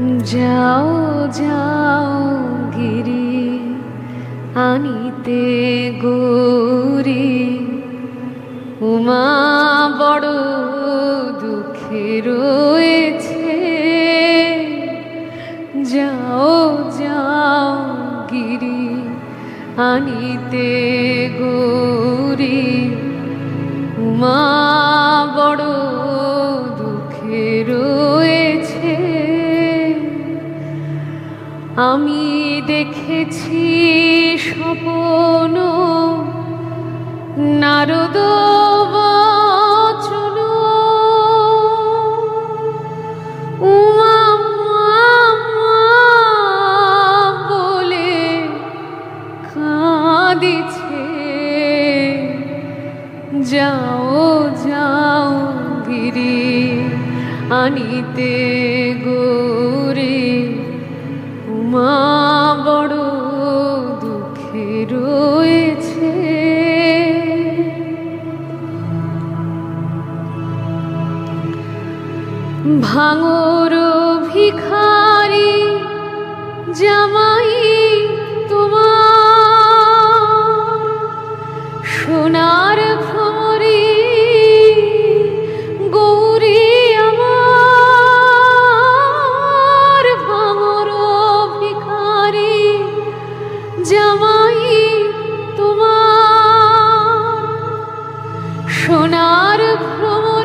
যাও যাও গিরি আনিতে গৌরী। উমা বড় দুঃখে রয়েছে। যাও যাও গিরি আনিতে গৌরী। আমি দেখেছি স্বপন। নারদ বলে যাও যাও গিরি আনিতে গোরে। উমা বড় দুঃখে রয়েছে। ভাঙর ভিখারি জামাই সোনার ভ্রমণ